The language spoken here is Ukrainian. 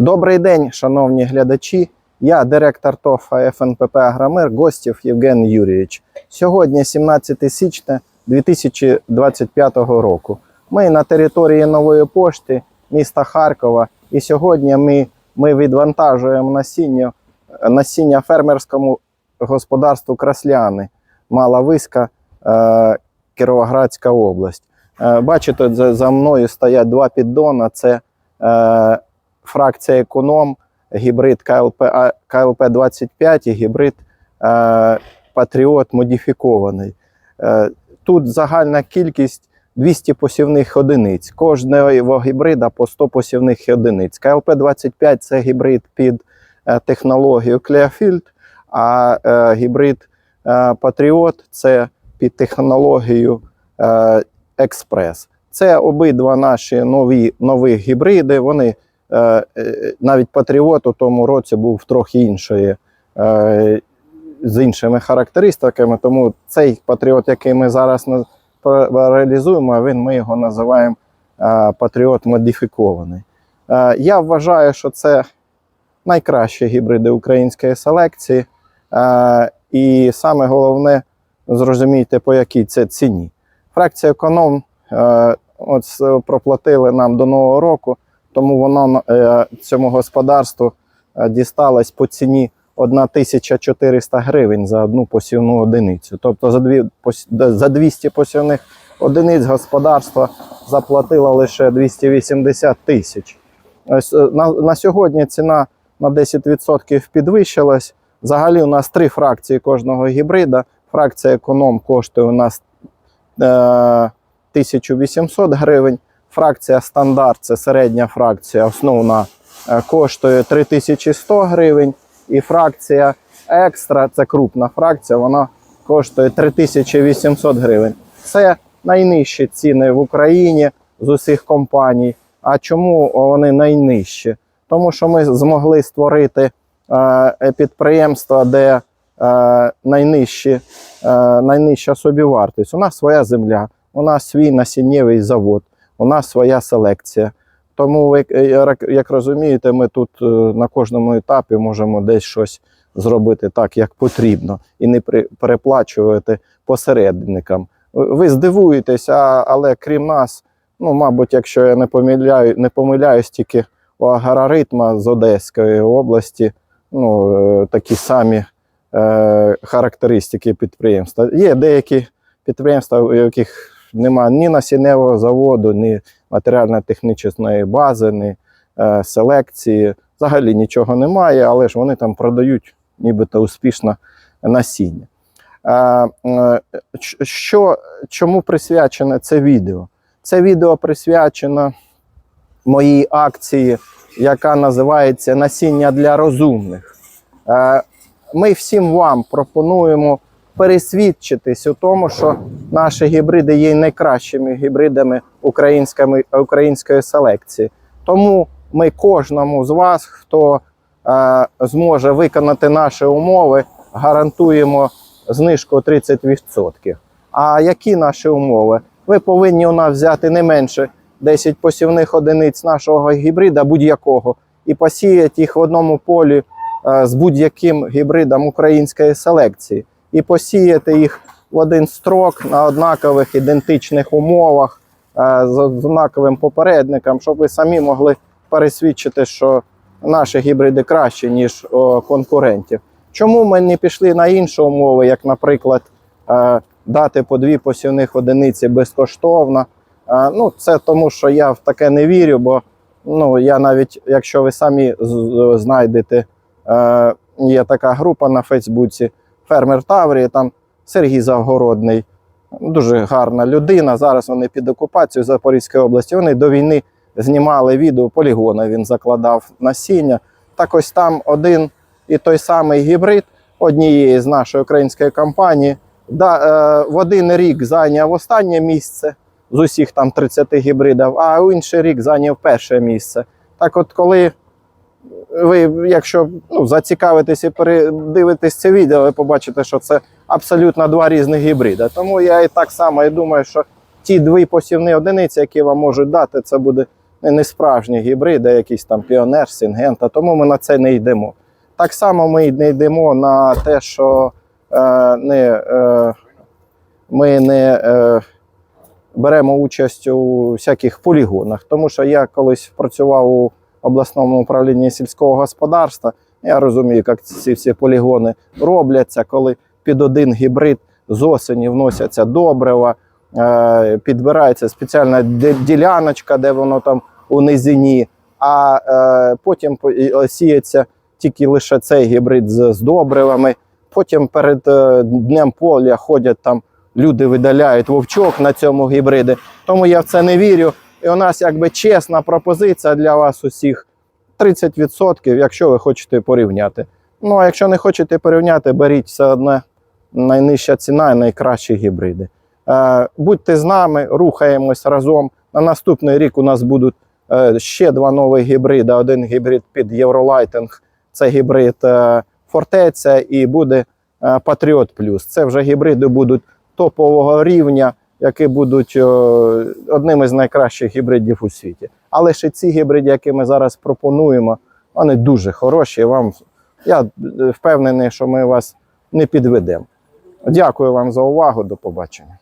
Добрий день, шановні глядачі. Я директор ТОФа ФНПП Агромир Гостєв Євген Юрійович. Сьогодні 17 січня 2025 року. Ми на території Нової пошти міста Харкова. І сьогодні ми, ми відвантажуємо насіння, насіння фермерському господарству Красляни, Мала Виска, е, Кіровоградська область. Е, бачите, за, за мною стоять два піддона. Це е, фракція економ, гібрид КЛП КЛП 25 і гібрид е, Патріот модифікований. Е, тут загальна кількість 200 посівних одиниць. Кожного гібрида по 100 посівних одиниць. КЛП-25 це гібрид під е, технологію Clearfield, а е, гібрид е, Патріот це під технологію е, Експрес. Це обидва наші нові нові гібриди. Вони навіть Патріот у тому році був трохи іншої, е, з іншими характеристиками. Тому цей Патріот, який ми зараз реалізуємо, він ми його називаємо е, Патріот модифікований. Е, я вважаю, що це найкращі гібриди української селекції. Е, і саме головне, зрозумійте, по якій це ціні. Фракція економ е, от проплатили нам до нового року, тому воно е, цьому господарству е, дісталось по ціні 1400 гривень за одну посівну одиницю. Тобто за, дві, за 200 посівних одиниць господарство заплатило лише 280 тисяч. Е, На, на сьогодні ціна на 10% підвищилась. Взагалі у нас три фракції кожного гібрида. Фракція економ коштує у нас е, 1800 гривень. Фракція стандарт, це середня фракція, основна, е, коштує 3100 гривень. І фракція екстра, це крупна фракція, вона коштує 3800 гривень. Це найнижчі ціни в Україні з усіх компаній. А чому вони найнижчі? Тому що ми змогли створити е, підприємства, де е, найнижчі, е, найнижча собівартість. У нас своя земля, у нас свій насіннєвий завод, у нас своя селекція. Тому, е, як- розумієте, ми тут е, на кожному етапі можемо десь щось зробити так, як потрібно, і не переплачувати посередникам. Ви- а, але крім нас, ну, мабуть, якщо я не помиляю, не помиляюсь, тільки у агроритма з Одеської області ну, е, такі самі е, характеристики підприємства. Є деякі підприємства, у яких немає ні насінневого заводу, ні матеріально-технічної бази, ні е, селекції. Взагалі нічого немає, але ж вони там продають нібито успішно насіння. Е, е, що, чому присвячене це відео? Це відео присвячено моїй акції, яка називається Насіння для розумних. Е, Ми всім вам пропонуємо пересвідчитись у тому, що наші гібриди є найкращими гібридами української, селекції. Тому ми кожному з вас, хто е, зможе виконати наші умови, гарантуємо знижку 30%. А які наші умови? Ви повинні у нас взяти не менше 10 посівних одиниць нашого гібрида будь-якого і посіяти їх в одному полі е, з будь-яким гібридом української селекції, і посіяти їх в один строк на однакових ідентичних умовах е, з однаковим попередником, щоб ви самі могли пересвідчити, що наші гібриди кращі, ніж конкурентів. Чому ми не пішли на інші умови, як, наприклад, е, дати по дві посівних одиниці безкоштовно? Е, Ну, це тому, що я в таке не вірю, бо ну, я навіть, якщо ви самі знайдете, є така група на Фейсбуці Фермер Таврії, там Сергій Завгородний, дуже гарна людина. Зараз вони під окупацією Запорізької області. Вони до війни знімали відео полігона, він закладав насіння. Так ось там один і той самий гібрид однієї з нашої української компанії да, е, в один рік зайняв останнє місце з усіх там 30 гібридів, а в інший рік зайняв перше місце. Так от, коли ви, якщо ну, зацікавитесь і передивитесь це відео, ви побачите, що це абсолютно два різних гібриди. Тому я і так само і думаю, що ті дві посівні одиниці, які вам можуть дати, це буде не справжні гібриди, якісь там піонер, сингента, тому ми на це не йдемо. Так само ми не йдемо на те, що е, не, е, ми не е, беремо участь у всяких полігонах. Тому що я колись працював у обласному управлінні сільського господарства. Я розумію, як ці всі полігони робляться, коли під один гібрид з осені вносяться добрива, е, підбирається спеціальна діляночка, де воно там у низині, а е, потім сіється тільки лише цей гібрид з, добривами. Потім перед е, днем поля ходять там люди видаляють вовчок на цьому гібриді. Тому я в це не вірю. І у нас якби чесна пропозиція для вас усіх 30%, якщо ви хочете порівняти. Ну а якщо не хочете порівняти, беріть все одно найнижча ціна і найкращі гібриди. Е, будьте з нами, рухаємось разом. На наступний рік у нас будуть е, ще два нові гібриди. Один гібрид під Євролайтинг, це гібрид е, Фортеця і буде е, Патріот Плюс. Це вже гібриди будуть топового рівня, які будуть одними з найкращих гібридів у світі. Але ще ці гібриди, які ми зараз пропонуємо, вони дуже хороші. Вам я е, впевнений, що ми вас не підведемо. Дякую вам за увагу. До побачення.